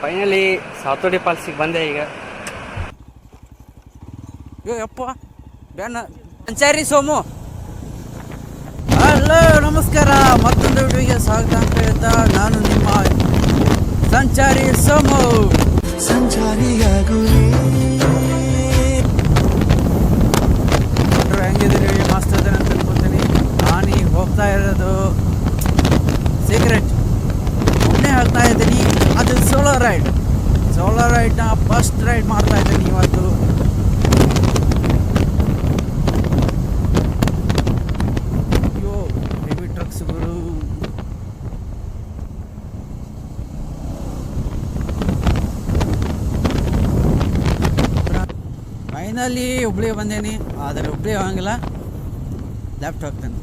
Finally Sathodi ಫಾಲ್ಸಿಗೆ ಬಂದೆ ಈಗ. ಅಯ್ಯೋ ಯಪ್ಪ. ಬೆನ್ನ ಸಂಚಾರಿ ಸೋಮು. ಹಲೋ ನಮಸ್ಕಾರ. ಮತ್ತೊಂದು ವಿಡಿಯೋಗೆ ಸ್ವಾಗತ ಅಂತ ಹೇಳ್ತಾ ನಾನು ನಿಮ್ಮ ಸಂಚಾರಿ ಸೋಮು. ಸಂಚಾರಿಯಾಗುವೆ. ಎಲ್ರು ಹೆಂಗಿದ್ದೀರಿ ಮಸ್ತ್ ಇದ್ದಾರೆ ಅಂತ ಅನ್ಕೋತೀನಿ. ನಾನೀಗ ಹೋಗ್ತಾ ಇರೋದು ಸೀಕ್ರೆಟ್ ಒಬ್ಬನೇ ಹಾಕ್ತಾ ಇದ್ದೀನಿ. ಅದು ಸೋಲೋ ರೈಡ್. ಸೋಲೋ ರೈಡ್ನ ಫಸ್ಟ್ ರೈಡ್ ಮಾಡ್ತಾ ಇದ್ದೀನಿ ಇವತ್ತು ಅಯ್ಯೋ, ಹೆವಿ ಟ್ರಕ್ಸ್ಗಳು ಫೈನಲಿ ಹುಬ್ಳಿ ಬಂದೇನಿ, ಆದರೆ ಹುಬ್ಳಿ ಹೋಗಂಗಿಲ್ಲ. ಲೆಫ್ಟ್ ಹೋಗ್ತೇನೆ.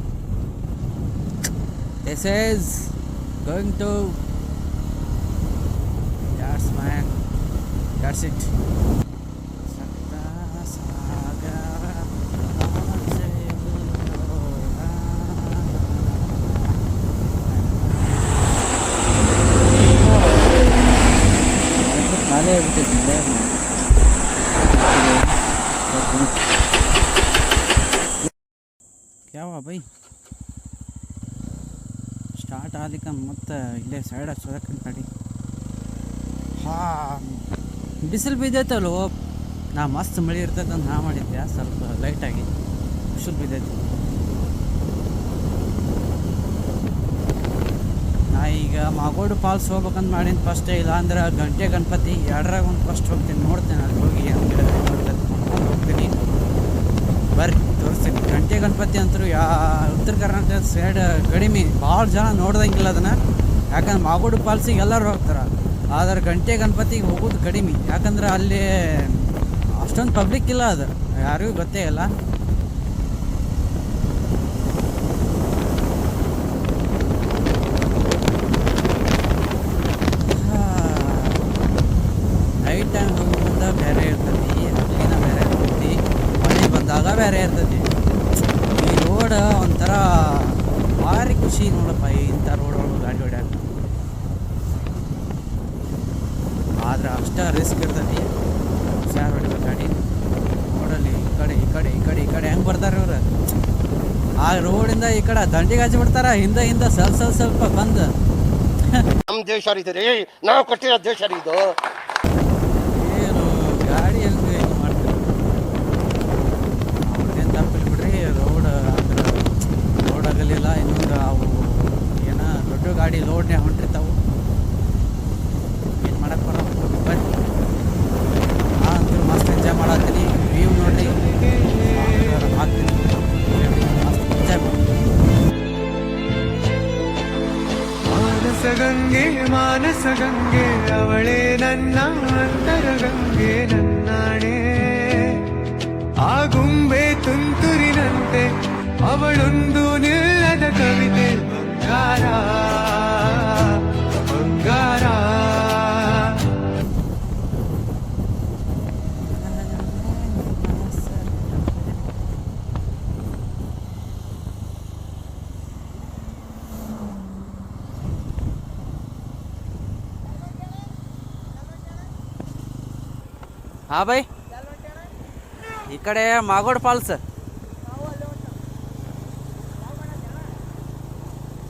This is going to yours it ನಾನೇ ಹೇಳ್ಬಿಟ್ಟಿದ್ದೆ ಯಾವ ಬೈ ಸ್ಟಾರ್ಟ್ ಆಗ್ಲಿಕ್ಕೆ ಮತ್ತೆ ಇಲ್ಲೇ ಸೈಡ್ ಹಚ್ಚೋದಕ್ಕೆ ಗಾಡಿ ಹಾ ಬಿಸಿಲು ಬಿದ್ದೈತಲ್ಲೋ ನಾ ಮಸ್ತ್ ಮಳೆ ಇರ್ತೈತೆ ಅಂತ ನಾ ಮಾಡಿದ್ದೆ ಸ್ವಲ್ಪ ಲೈಟಾಗಿ ಬಿಸಿಲು ಬಿದ್ದೈತಿ. ನಾ ಈಗ ಮಾಗೋಡು ಫಾಲ್ಸ್ ಹೋಗ್ಬೇಕಂತ ಮಾಡಿದ್ದು ಫಸ್ಟ್ ಇಲ್ಲ ಅಂದ್ರೆ ಗಂಟೆ ಗಣಪತಿ ಎರಡರಾಗ ಒಂದು ಫಸ್ಟ್ ಹೋಗ್ತೀನಿ. ನೋಡ್ತೇನೆ ಅಲ್ಲಿ ಹೋಗಿ ಹೋಗ್ತೀನಿ. ಬರ್ರಿ, ತೋರಿಸ್ತೀನಿ. ಗಂಟೆ ಗಣಪತಿ ಅಂತರೂ ಯಾ, ಉತ್ತರ ಕರ್ನಾಟಕ ಸೈಡ್ ಕಡಿಮೆ. ಭಾಳ ಜನ ನೋಡ್ದಂಗಿಲ್ಲ ಅದನ್ನು. ಯಾಕಂದ್ರೆ ಮಾಗೋಡು ಫಾಲ್ಸಿಗೆ ಎಲ್ಲರೂ ಹೋಗ್ತಾರೆ. ಆದ್ರೆ ಗಂಟೆ ಗಣಪತಿಗೆ ಹೋಗೋದು ಕಡಿಮೆ. ಯಾಕಂದ್ರೆ ಅಲ್ಲಿ ಅಷ್ಟೊಂದು ಪಬ್ಲಿಕ್ ಇಲ್ಲ ಅದು. ಯಾರಿಗೂ ಗೊತ್ತೇ ಇಲ್ಲ ನೈಟ್ ಟೈಮ್ ಹೋಗೋದ್ರಿಂದ ಬೇರೆ ಇರ್ತೈತಿ ಅಲ್ಲಿನ ಬೇರೆ ಇರ್ತೈತಿ ಮಳೆ ಬಂದಾಗ ಬೇರೆ ಇರ್ತೈತಿ ಈ ರೋಡ್ ಒಂಥರ ಭಾರಿ ಖುಷಿ ನೋಡಪ್ಪ ಇಂಥ ರೋಡ್ ಒಳಗೆ ಗಾಡಿ ಹೊಡ್ಯಾಕ ಆದ್ರೆ ಅಷ್ಟ ರಿಸ್ಕ್ ಇರ್ತೈತಿ ಹುಷಾರು ಹೊಡಿಬೇಕು ಗಾಡಿ. ರೋಡಲ್ಲಿ ಈ ಕಡೆ ಈ ಕಡೆ ಈ ಕಡೆ ಈ ಕಡೆ ಹೆಂಗೆ ಬರ್ತಾರೆ ಇವ್ರು? ಆ ರೋಡಿಂದ ಈ ಕಡೆ ದಂಡಿಗೆ ಹಚ್ಚಿ ಬಿಡ್ತಾರ ಹಿಂದೆ ಹಿಂದೆ ಸ್ವಲ್ಪ ಸ್ವಲ್ಪ ಸ್ವಲ್ಪ ಬಂದು. ನಮ್ಮ ದೇಶ ರೀ ನಾವು ಕೊಟ್ಟಿರೋ ದೇಶ ರೀ ಇದು. ಏನು ಗಾಡಿ ಹೆಂಗೆ ಮಾಡ್ತಾರೆ? ಅವ್ರದ್ದೇನು ತಪ್ಪಿಲ್ಲ ಬಿಡ್ರಿ ರೋಡ್ ಅಂದ್ರೆ ರೋಡ್ ಆಗಲಿಲ್ಲ ಇನ್ನೊಂದು ಅವು ಏನ ದೊಡ್ಡ ಗಾಡಿ ಲೋಡ್ನೇ ಹೊಂಟಿರ್ತಾವು. ಮಸ್ತ್ ಎಂಜಾಯ್ ಮಾಡತ್ತೀನಿ ವ್ಯೂ ನೋಡ್ರಿ ಹಾಕ್ತೀನಿ ಮಸ್ತ್ ಎಂಜಾಯ್ ಮಾಡಿ ಮಾನಸ ಗಂಗೆ ಮಾನಸ ಗಂಗೆ ಅವಳೇ ನನ್ನ ಅಂತರ ಗಂಗೆ ನನ್ನಾಣೆ ಆ ಗುಂಬೆ ತುಂತುರಿನಂತೆ ಅವಳೊಂದು ನಿಲ್ಲದ ಕವಿತೆ ಬಂಗಾರ ಬಂಗಾರ ಹಾಂ ಬೈ ಈ ಕಡೆ ಮಾಗೋಡ್ ಫಾಲ್ಸ್.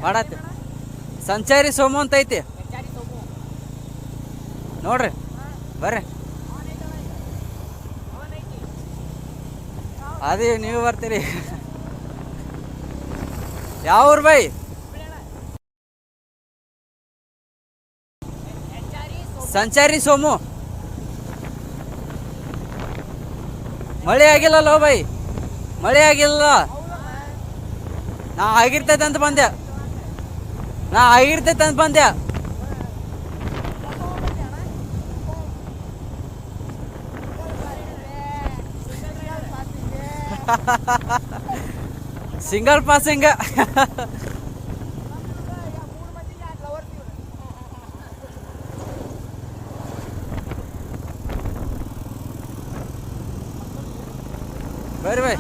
ಮಾಡತ್ತೆ. ಸಂಚಾರಿ ಸೋಮು ಅಂತ ಐತಿ. ನೋಡ್ರಿ, ಬರ್ರಿ. ಅದೇ ನೀವು ಬರ್ತೀರಿ. ಯಾವ ಊರು ಬೈ ಸಂಚಾರಿ ಸೋಮು. ಮಳೆ ಆಗಿಲ್ಲಲ್ಲ ಬೈ. ಮಳೆ ಆಗಿಲ್ಲ ನಾ ಆಗಿರ್ತೈತೆ ಅಂತ ಬಂದೆ. ನಾ ಆಗಿರ್ತೈತೆ ಅಂತ ಬಂದೆ. ಸಿಂಗಲ್ ಪಾಸಿಂಗ್ ಬರ್ರಿ ಬೈ.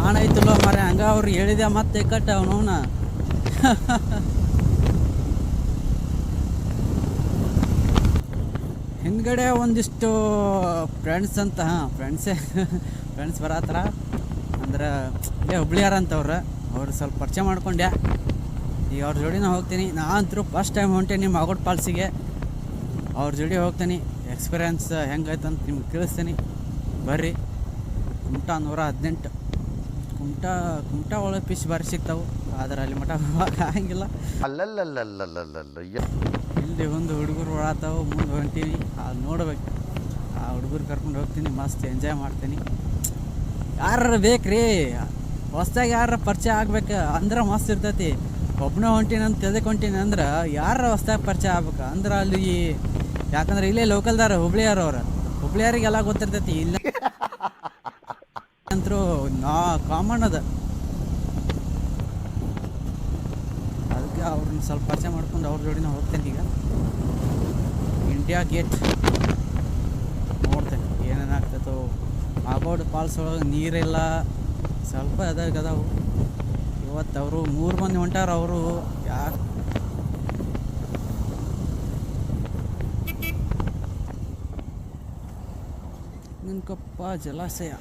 ಆಣೈತಲ್ಲ ಮರೆ ಹಂಗ ಅವ್ರು ಹೇಳಿದೆ ಮತ್ತೆ ಕಟ್ಟ ಅವನವನ ಹಿಂದ್ಗಡೆ ಒಂದಿಷ್ಟು ಫ್ರೆಂಡ್ಸ್ ಅಂತ, ಹಾಂ ಫ್ರೆಂಡ್ಸೇ ಫ್ರೆಂಡ್ಸ್ ಬರತ್ತಾರ ಅಂದ್ರೆ ಇಲ್ಲೇ ಹುಬ್ಳಿಯಾರ ಅಂತವ್ರು ಅವ್ರು ಸ್ವಲ್ಪ ಪರಿಚಯ ಮಾಡ್ಕೊಂಡೆ ಈಗ ಅವ್ರ ಜೋಡಿ ನಾ ಹೋಗ್ತೀನಿ. ನಾ ಅಂತೂ ಫಸ್ಟ್ ಟೈಮ್ ಹೊಂಟೇನಿ ಮಾಗೋಡ್ ಪಾಲ್ಸಿಗೆ. ಅವ್ರ ಜೋಡಿ ಹೋಗ್ತೀನಿ. ಎಕ್ಸ್ಪೀರಿಯನ್ಸ್ ಹೆಂಗೈತಂತ ಅಂತ ನಿಮ್ಗೆ ತಿಳಿಸ್ತೀನಿ. ಬರ್ರಿ. ಕುಮಟಾ ನೂರ ಹದಿನೆಂಟು. ಕುಮಟಾ ಕುಮಟಾ ಒಳಗೆ ಪಿಶ್ ಬಾರಿ ಸಿಗ್ತಾವೆ. ಆದ್ರೆ ಅಲ್ಲಿ ಮಠ ಹಂಗಿಲ್ಲ ಅಲ್ಲಲ್ಲಲ್ಲಲ್ಲಲ್ಲಲ್ಲ ಇಲ್ಲಿ ಒಂದು ಹುಡುಗರು ಓಡಾತಾವು ಮುಂದೆ ಹೊಂಟೀನಿ. ಅದು ನೋಡ್ಬೇಕು. ಆ ಹುಡುಗರು ಕರ್ಕೊಂಡು ಹೋಗ್ತೀನಿ. ಮಸ್ತ್ ಎಂಜಾಯ್ ಮಾಡ್ತೀನಿ. ಯಾರು ಬೇಕ್ರಿ? ಹೊಸ್ದಾಗಿ ಯಾರ ಪರಿಚಯ ಆಗ್ಬೇಕು ಅಂದ್ರೆ ಮಸ್ತ್ ಇರ್ತೈತಿ. ಒಬ್ಬನೇ ಹೊಂಟೀನಿ ಅಂತ ತೆದಕ್ ಹೊಂಟೀನಿ ಅಂದ್ರೆ ಯಾರ ಹೊಸ್ದಾಗಿ ಪರಿಚಯ ಆಗ್ಬೇಕು ಅಂದ್ರೆ ಅಲ್ಲಿ ಯಾಕಂದ್ರೆ ಇಲ್ಲೇ ಲೋಕಲ್ದಾರ ಹುಬ್ಳಿಯಾರ ಅವ್ರು. ಹುಬ್ಳಿಯಾರಿಗೆಲ್ಲ ಗೊತ್ತಿರ್ತೈತಿ, ಇಲ್ಲ ಅಂತರೂ ನಾ ಕಾಮನ್ ಅದ. ಅದಕ್ಕೆ ಅವ್ರನ್ನ ಸ್ವಲ್ಪ ಪರಿಚಯ ಮಾಡ್ಕೊಂಡು ಅವ್ರ ಜೋಡಿನ ಹೋಗ್ತೇನೆ ಈಗ. ಇಂಡಿಯಾ ಗೇಟ್ ನೋಡ್ತೇನೆ ಏನೇನಾಗ್ತೈತೋ ಮಾಗೋಡ್ ಫಾಲ್ಸ್ ಒಳಗೆ ನೀರಿಲ್ಲ. ಸ್ವಲ್ಪ ಅದಾಗ ಅದಾವು. ಇವತ್ತು ಅವರು ಮೂರು ಮಂದಿ ಹೊಂಟಾರ ಅವರು ಯಾರು? ನಿನ್ಕೊಪ್ಪ ಜಲಾಶಯ.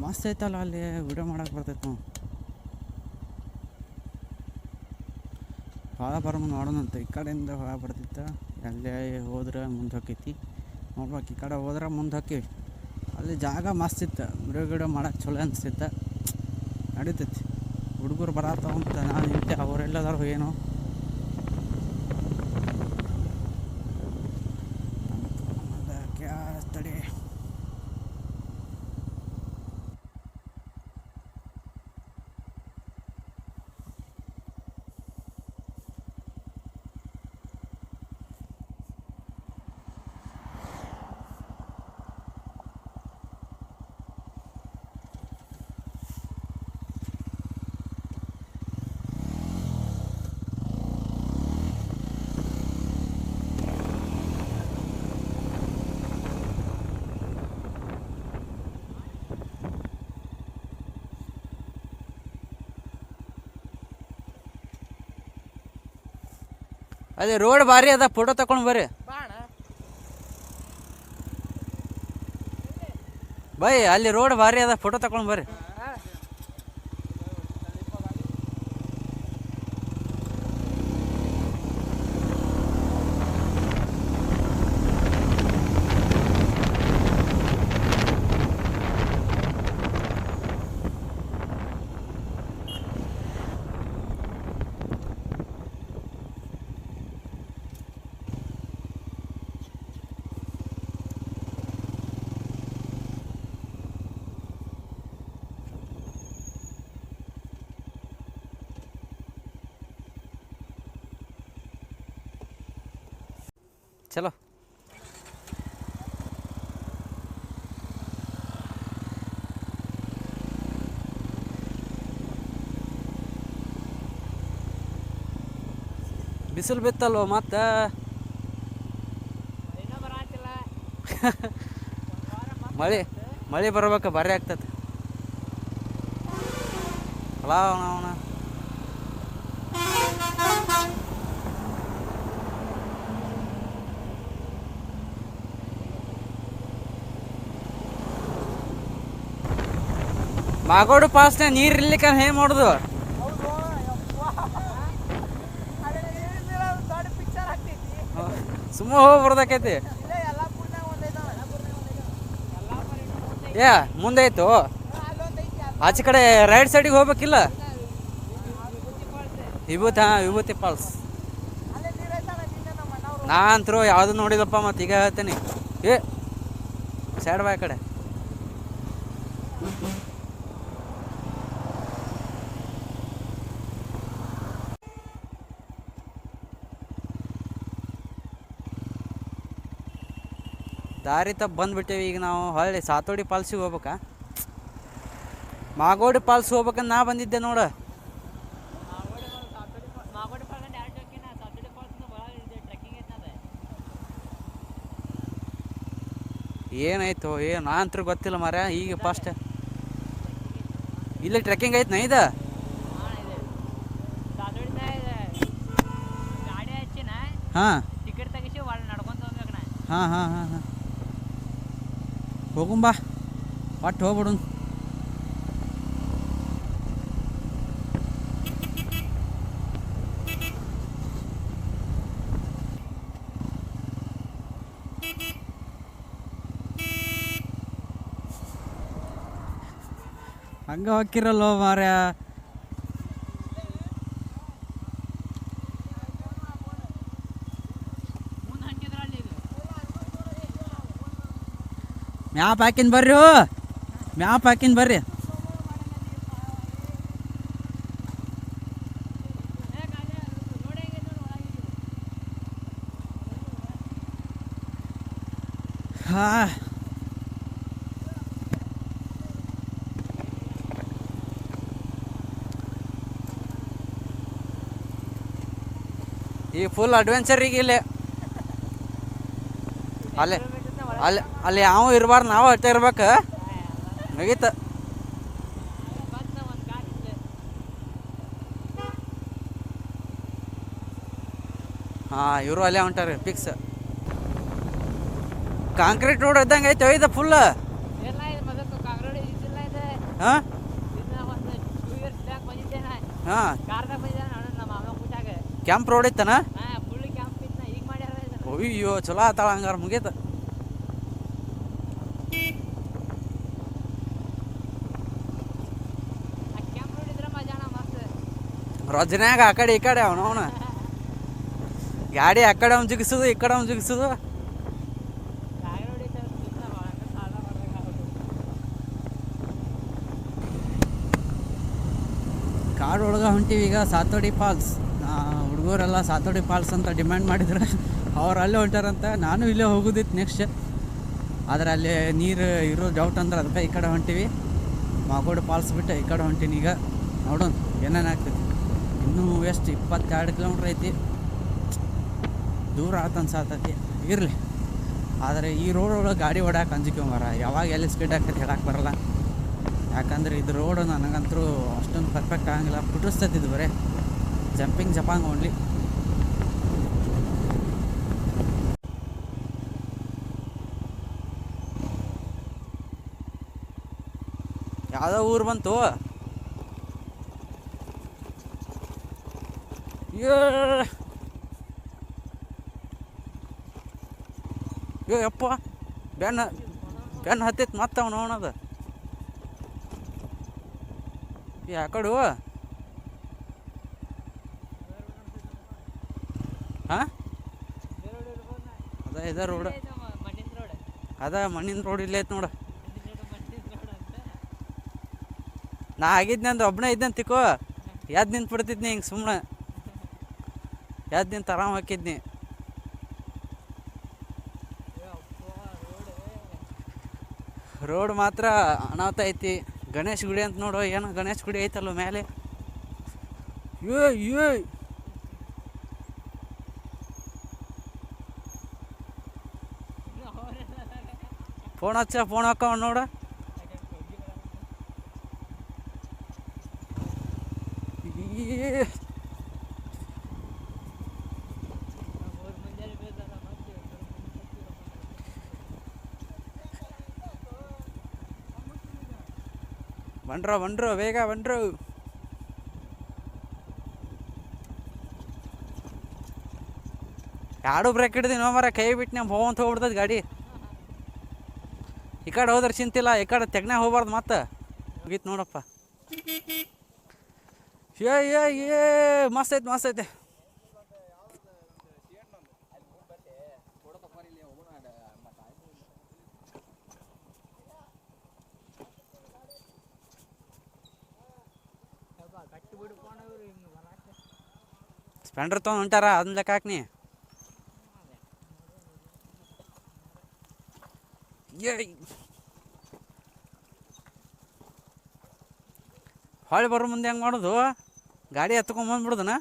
ಮಸ್ತ್ ಐತಲ್ಲ ಅಲ್ಲಿ, ವಿಡಿಯೋ ಮಾಡಕ್ಕೆ ಬರ್ತೈತೆ ನಾವು ಹೊಳ ಬರ್ಮ ನೋಡೋಣಂತ. ಈ ಕಡೆಯಿಂದ ಹೊಳ ಬರ್ತಿತ್ತು. ಅಲ್ಲೇ ಹೋದ್ರೆ ಮುಂದೆ ಹೊಕ್ಕೈತಿ ನೋಡ್ಬೇಕು, ಈ ಕಡೆ ಹೋದ್ರೆ ಮುಂದೆ ಹಾಕಿವಿ ಅಲ್ಲಿ ಜಾಗ ಮಸ್ತ್ ಇತ್ತು. ವಿಡಿಯೋ ಗಿಡಿಯೋ ಮಾಡಕ್ಕೆ ಚಲೋ ಅನಿಸ್ತಿತ್ತು. ನಡೀತೈತಿ. ಹುಡುಗರು ಬರತ್ತವಂತ ನಾನು ನಿಂತೆ ಅವರೆಲ್ಲದಾರು ಏನೋ ಅದಕ್ಕೆ ತಡಿ ಅದೇ ರೋಡ್ ಭಾರಿ ಅದ ಫೋಟೋ ತಕೊಂಡು ಬರ್ರಿ. ಬೈ ಅಲ್ಲಿ ರೋಡ್ ಭಾರಿ ಅದ ಫೋಟೋ ತಕೊಂಡು ಬರ್ರಿ ಚಲೋ ಬಿಸಿಲು ಬಿತ್ತಲ್ವ ಮತ್ತೆ? ಮಳೆ ಮಳೆ ಬರ್ಬೇಕು ಭಾರಿ ಆಗ್ತದೆ ಅಲ್ಲ ಅವನ ಮಾಗೋಡು ಪಾಸ್ನ ನೀರು ಇರ್ಲಿಕ್ಕೆ ಹೇ ಮಾಡುದು? ಹೋಗಿ ಏ, ಮುಂದೆ ಆಯ್ತು. ಆಚೆ ಕಡೆ ರೈಟ್ ಸೈಡಿಗೆ ಹೋಗ್ಬೇಕಿಲ್ಲ? ವಿಭೂತಿ, ಹಾಂ, ವಿಭೂತಿ ಪಾಲ್ಸ್ ನಾ ಅಂತರೂ ಯಾವುದು ನೋಡಿದಪ್ಪ ಮತ್ತೆ ಈಗ ಹೇಳ್ತೀನಿ. ಏ ಸೈಡ್ ಬಾ ಕಡೆ. ದಾರಿ ತಪ್ಪು ಬಂದ್ಬಿಟ್ಟೇವೆ. ಈಗ ನಾವು ಹೊಳ್ಳಿ ಸಾತೋಡಿ ಪಾಲ್ಸಿಗೆ ಹೋಗ್ಬೇಕಾ. ಮಾಗೋಡಿ ಪಾಲ್ಸ್ ಹೋಗ್ಬೇಕಂತ ನಾ ಬಂದಿದ್ದೆ ನೋಡು. ಏನಾಯ್ತು? ಏನು ನಾ ಅಂತೂ ಗೊತ್ತಿಲ್ಲ ಮರ ಈಗ ಫಸ್ಟ್ ಇಲ್ಲಿ ಟ್ರೆಕ್ಕಿಂಗ್ ಐತೆ ನಾ ಇದು? ಹಾಂ. ಟಿಕೆಟ್ ತೆಗಿಸಿ ಹಾಂ. ಹಾಂ ಹಾಂ ಹಾಂ. ಹೋಗುಂಬಾ. ಒಟ್ಟು ಹೋಗ್ಬಿಡು. ಹಂಗ ಹೋಗಿರಲ್ವ ಮಾರ್ಯ ಮುಂದೆ ಹಂಟಿದ್ರಲ್ಲಿ ಈಗ ಮ್ಯಾಪ್ ಹಾಕಿನ್ ಬರ್ರಿ ಮ್ಯಾಪ್ ಹಾಕಿನ್ ಬರ್ರಿ. ಹಾ. ಈ ಫುಲ್ ಅಡ್ವೆಂಚರ್ ಈಗ ಇಲ್ಲಿ. ಅಲ್ಲೇ. ಅಲ್ಲಿ ಅಲ್ಲಿ ಯಾವ ಇರಬಾರ್ದು ನಾವು ಅಷ್ಟೇ ಇರ್ಬೇಕು. ಮುಗೀತ. ಒಂದು ಕಾರ್ ಇತ್ತು ಹಾಂ ಇವರು ಅಲ್ಲೇ ಹೊಂಟಾರ ಫಿಕ್ಸ್ ಕಾಂಕ್ರೀಟ್ ರೋಡ್ ಇದ್ದಂಗೆ ಐತೆ ಇದು ಫುಲ್ ಹಾಂ? ಕ್ಯಾಂಪ್ ರೋಡ್ ಇತ್ತನ? ಅಯ್ಯೋ ಚಲೋ ಆತಾಳ ಹಂಗಾರ ಮುಗೀತ ಆ ಕ್ಯಾಂಪ್ ನೋಡಿದ್ರೆ ಮಜಾನ ಮಸ್ತ್ ರಜನ್ಯಾಗ ಆ ಕಡೆ ಈ ಕಡೆ ಅವನು, ಅವನ. ಗಾಡಿ ಆ ಕಡೆ ಅವ್ನು ಜಿಗಿಸೋದು, ಈ ಕಡೆ ಅವ್ನು ಜಿಗಿಸೋದು. ಕಾಂಗ್ರೆಡ್ ಇತ್ತು ಸುತ್ತ ಒಳಗೆ ಸಾಲ ಮಾಡ್ಬೇಕಾಗುತ್ತೆ ಕಾಡು ಒಳಗೆ ಹೊಂಟೀವಿ ಈಗ ಸಾತೋಡಿ ಫಾಲ್ಸ್. ಹುಡುಗರೆಲ್ಲ ಸಾತೋಡಿ ಫಾಲ್ಸ್ ಅಂತ ಡಿಮ್ಯಾಂಡ್ ಮಾಡಿದ್ರೆ. ಅವ್ರು ಅಲ್ಲೇ ಹೊಂಟಾರಂತ, ನಾನು ಇಲ್ಲೇ ಹೋಗೋದಿತ್ತು ನೆಕ್ಸ್ಟ್. ಆದರೆ ಅಲ್ಲಿ ನೀರು ಇರೋ ಡೌಟ್ ಅಂದ್ರೆ ಅದಕ್ಕೆ ಈ ಕಡೆ ಹೊಂಟೀವಿ. ಮಾಗೋಡು ಫಾಲ್ಸ್ ಬಿಟ್ಟು ಈ ಕಡೆ ಹೊಂಟೀನಿ ಈಗ. ನೋಡೋಣ ಏನೇನು ಇನ್ನೂ ಎಷ್ಟು ಇಪ್ಪತ್ತೆರಡು ಕಿಲೋಮೀಟ್ರ್ ಐತಿ. ದೂರ ಆತ ಅನ್ಸಾತೈತಿ. ಇರಲಿ. ಆದರೆ ಈ ರೋಡ್ ಒಳಗೆ ಗಾಡಿ ಓಡಾಕೆ ಅಂಜಿಕೆ ಮರ ಯಾವಾಗ ಎಲ್ಲಿ ಸ್ಪೀಡ್ ಆಗ್ತೈತಿ ಹೇಳಕ್ಕೆ ಬರಲ್ಲ. ಯಾಕಂದ್ರೆ ಇದು ರೋಡ್ ನನಗಂತರೂ ಅಷ್ಟೊಂದು ಪರ್ಫೆಕ್ಟ್ ಆಗಂಗಿಲ್ಲ. ಪುಟಿಸ್ತೈತಿ ಇದು ಬರೀ. ಜಂಪಿಂಗ್ ಜಪಾಂಗ್ ಓನ್ಲಿ ಯಾವುದೋ ಊರು ಬಂತು. ಏ, ಯಪ್ಪ. ಬೆನ್ನ ಬೆನ್ನ ಹತ್ತಿತ್ತು ಮತ್ತೆ ಅವನು ಅವನದ. ಯಾ ಕಡು. ಹಾಂ? ಅದ, ಇದ ರೋಡ್. ಅದ ಮಣ್ಣಿನ ರೋಡ್ ಇಲ್ಲೇ ಐತೆ ನೋಡು. ನಾ ಆಗಿದ್ನಂದ್ರೆ ಒಬ್ಬನೇ ಇದ್ದೆ ತಿಕೋ. ಎದ್ದು ನಿಂತು ಬಿಡ್ತಿದ್ನಿ ಹಿಂಗೆ ಸುಮ್ಮನೆ ಎದ್ದು ನಿಂತು ಆರಾಮ್ ಹಾಕಿದ್ನಿ. ರೋಡ್ ಮಾತ್ರ ಅನಾಹುತ ಐತಿ. ಗಣೇಶ್ ಗುಡಿ ಅಂತ ನೋಡು ಏನು ಗಣೇಶ್ ಗುಡಿ ಐತಲ್ಲ ಮೇಲೆ ಏ ಏ ಫೋನ್ ಹಚ್ಚ ಫೋನ್ ಹಾಕವ ನೋಡು ಈ ಮೂರು ಮುಂಜಾನೆ ಬೀಳ್ತಾರ ಮತ್ತೆ ಬಂಡ್ರೋ ಬಂಡ್ರೋ ಬೇಗ ಬಂಡ್ರು ಎರಡು ಬ್ರೇಕ್ ಹಿಡ್ದಿನ ಮರ ಕೈ ಬಿಟ್ಟು ನಮ್ಮ ಹೋಗಂತ ಹೋಗ್ಬಿಡ್ತದ ಗಾಡಿ. ಈ ಕಡೆ ಹೋದ್ರೆ ಚಿಂತಿಲ್ಲ, ಈ ಕಡೆ ತೆಗ್ನೆ ಹೋಗ್ಬಾರ್ದು ಮತ್ತೆ. ಮುಗೀತು ನೋಡಪ್ಪ. ಏ ಏ ಮಸ್ತ್ ಐತೆ ಮಸ್ತ್ ಐತೆ ಗಟ್ಟಿ ಬಿಡ್ಕೊಂಡು ಇವ್ರು ಹಿಂಗೆ ಬರಾಕ ತೊಗೊಂಡು ಹೊಂಟಾರ ಅದನ್ನ ಲೆಕ್ಕ ಹಾಕ್ನಿ. ಹೊಳೆ ಬರೋ ಮುಂದೆ ಹೆಂಗೆ ಮಾಡೋದು? ಗಾಡಿ ಎತ್ಕೊಂಬಂದ್ಬಿಡ್ದನ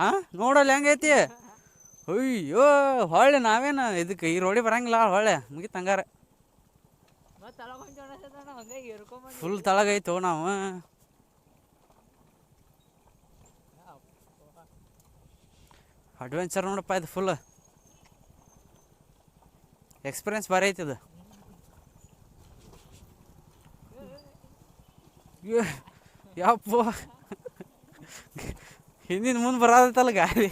ಹಾಂ? ನೋಡಲ್ಲ ಹೆಂಗೈತಿ ಅಯ್ಯೋ ಹೊಳ್ಳೆ ನಾವೇನು ಇದಕ್ಕೆ ಈ ರೋಡಿ ಬರಂಗಿಲ್ಲ ಹೊಳ್ಳೆ ಮುಗಿತು ಹಂಗಾರೆ. ಫುಲ್ ತಳಗೈತು ನಾವು. ಅಡ್ವೆಂಚರ್ ನೋಡಪ್ಪ ಇದು ಫುಲ್ ಎಕ್ಸ್ಪೀರಿಯನ್ಸ್ ಭಾರಿ ಐತಿ ಇದು. ಯಪ್ಪ. ಹಿಂದಿನ ಮುಂದೆ ಬರೋದೈತಲ್ಲ ಗಾಡಿ.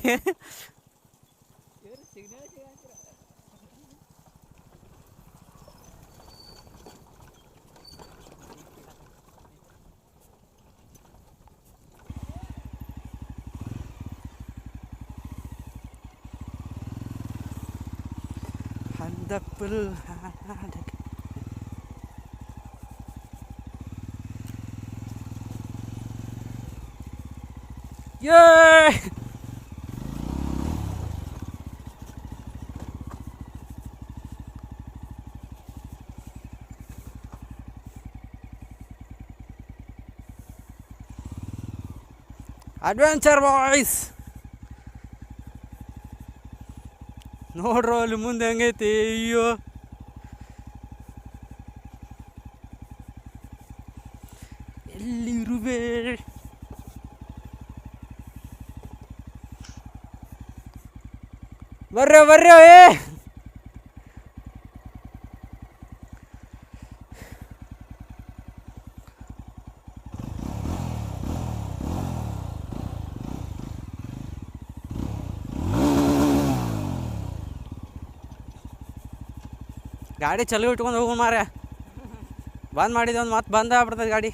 ಹಂದಪ್ಪಲ್ ಯೇ ಅಡ್ವೆಂಚರ್ ಬಾಯ್ಸ್ ನೋಡ್ರೋ ಅಲ್ಲಿ ಮುಂದೆ ಹೆಂಗೈತಿ? ಅಯ್ಯೋ. ಎಲ್ಲಿ ಇರುವೆ ಬರ್ರೆ ಬರ್ರೆ ಏ! ಗಾಡಿ ಚಲೋ ಇಟ್ಕೊಂಡು ಹೋಗು ಮಾರ್ಯ ಬಂದ್ ಮಾಡಿದ ಒಂದು ಮತ್ತೆ ಬಂದ ಆಗ್ಬಿಡ್ತದೆ ಗಾಡಿ.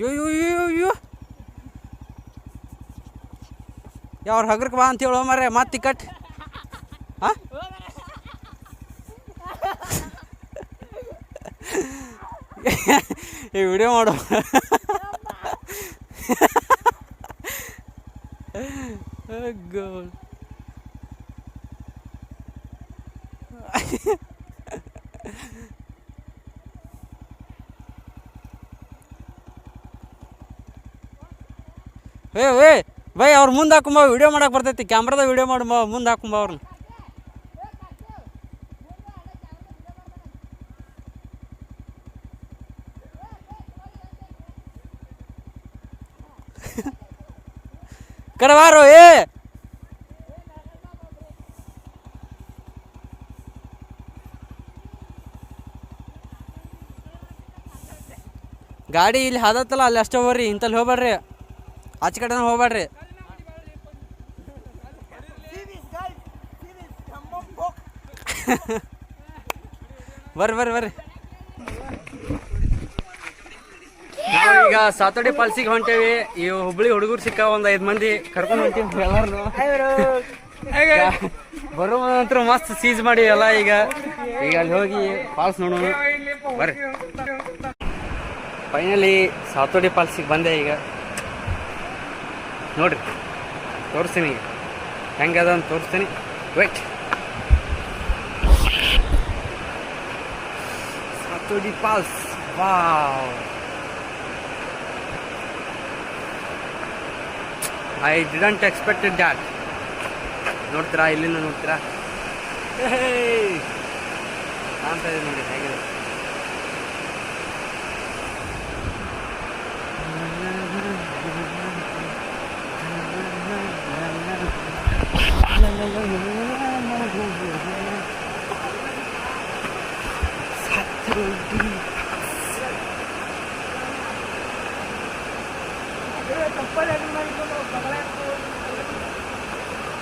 ಯೋ ಯೋ ಯೋ ಯೋ ಯಾವ್ರ ಹಗ್ರಕ್ಕೆ ಬಾ ಅಂತ ಹೇಳೋ ಮಾರ್ರೆ ಮತ್ತೆ ಟಿಕಟ್. ಹಾಂ? ಈ ವಿಡಿಯೋ ಮಾಡು. ಏ ಏ, ಬೈ, ಅವ್ರು ಮುಂದೆ ಹಾಕೊಂಬ ವಿಡಿಯೋ ಮಾಡಕ್ಕೆ ಬರ್ತೈತಿ. ಕ್ಯಾಮ್ರಾದ ವಿಡಿಯೋ ಮಾಡು ಮುಂದೆ ಹಾಕೊಂಬ ಅವ್ರನ್ನ ಕಡವಾರೋ ಏ. ಗಾಡಿ ಇಲ್ಲಿ ಹಾದತ್ತಲ್ಲ, ಅಲ್ಲಿ ಅಷ್ಟೇ ಹೋಗ್ರಿ ಇಂತಲ್ಲಿ ಹೋಗ್ಬೇಡ್ರಿ ಆಚೆ ಕಡೆನ ಹೋಗ್ಬೇಡ್ರಿ. ಬರ್ರಿ ಬರ್ರಿ ಬರ್ರಿ. ನಾವೀಗ ಸಾತೋಡಿ ಪಾಲ್ಸಿಗೆ ಹೊಂಟೇವಿ. ಈ ಹುಬ್ಳಿ ಹುಡುಗರು ಸಿಕ್ಕ ಒಂದ್ ಐದ್ ಮಂದಿ ಕರ್ಕೊಂಡು ಹೊಂಟೀವಿ ಎಲ್ಲಾರು ಬರೋ ನಂತರ ಮಸ್ತ್ ಸೀಸ್ ಮಾಡಿ ಎಲ್ಲ ಈಗ. ಈಗ ಅಲ್ಲಿ ಹೋಗಿ ಫಾಲ್ಸ್ ನೋಡೋಣ. ಬರ್ರಿ. ಫೈನಲಿ ಸಾತೋಡಿ ಫಾಲ್ಸಿಗೆ ಬಂದೆ ಈಗ. ನೋಡ್ರಿ, ತೋರಿಸ್ತೀನಿ. ಹೆಂಗದ ಅಂತ ತೋರಿಸ್ತೀನಿ. White Sathodi falls wow I didn't expected that ನೋಡ್ತೀರಾ, ಇಲ್ಲಿಂದ ನೋಡ್ತೀರಾ? ಕಾಣ್ತಾ ಇದೆ ನೋಡಿ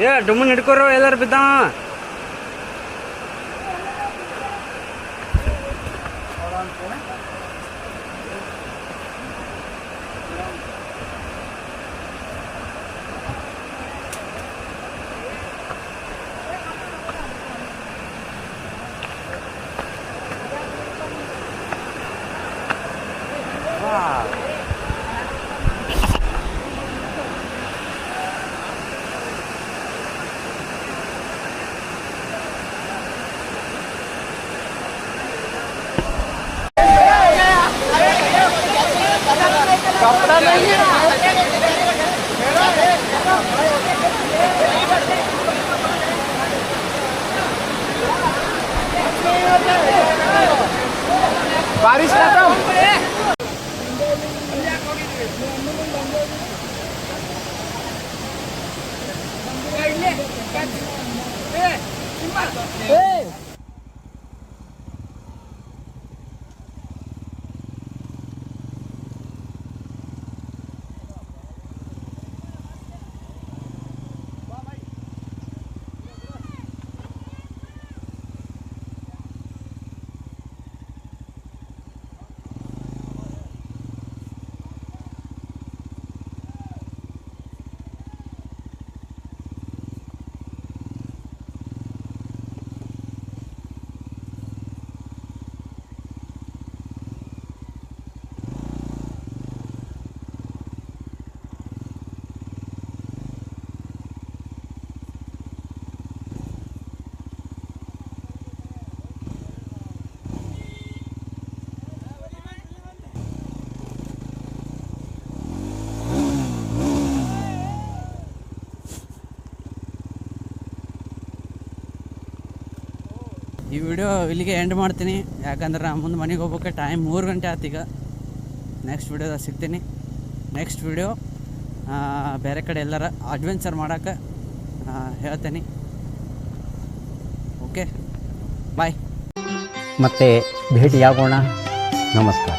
ಏ ಡುಮ್ಮನ್ ಹಿಡ್ಕೋರು ಎಲ್ಲಾರು ಬಿದ್ದ Wow. Hey. ಈ ವಿಡಿಯೋ ಇಲ್ಲಿಗೆ ಎಂಡ್ ಮಾಡ್ತೀನಿ. ಯಾಕಂದ್ರೆ ನಾನು ಮುಂದೆ ಮನೆಗೆ ಹೋಗ್ಬೇಕು ಟೈಮ್ ಮೂರು ಗಂಟೆ ಆತೀಗ ನೆಕ್ಸ್ಟ್ ವಿಡಿಯೋದಾಗ ಸಿಗ್ತೀನಿ. ನೆಕ್ಸ್ಟ್ ವಿಡಿಯೋ ಬೇರೆ ಕಡೆ ಎಲ್ಲರ ಅಡ್ವೆಂಚರ್ ಮಾಡೋಕ್ಕೆ ಹೇಳ್ತೀನಿ. ಓಕೆ ಬಾಯ್ ಮತ್ತೆ ಭೇಟಿಯಾಗೋಣ. ನಮಸ್ಕಾರ.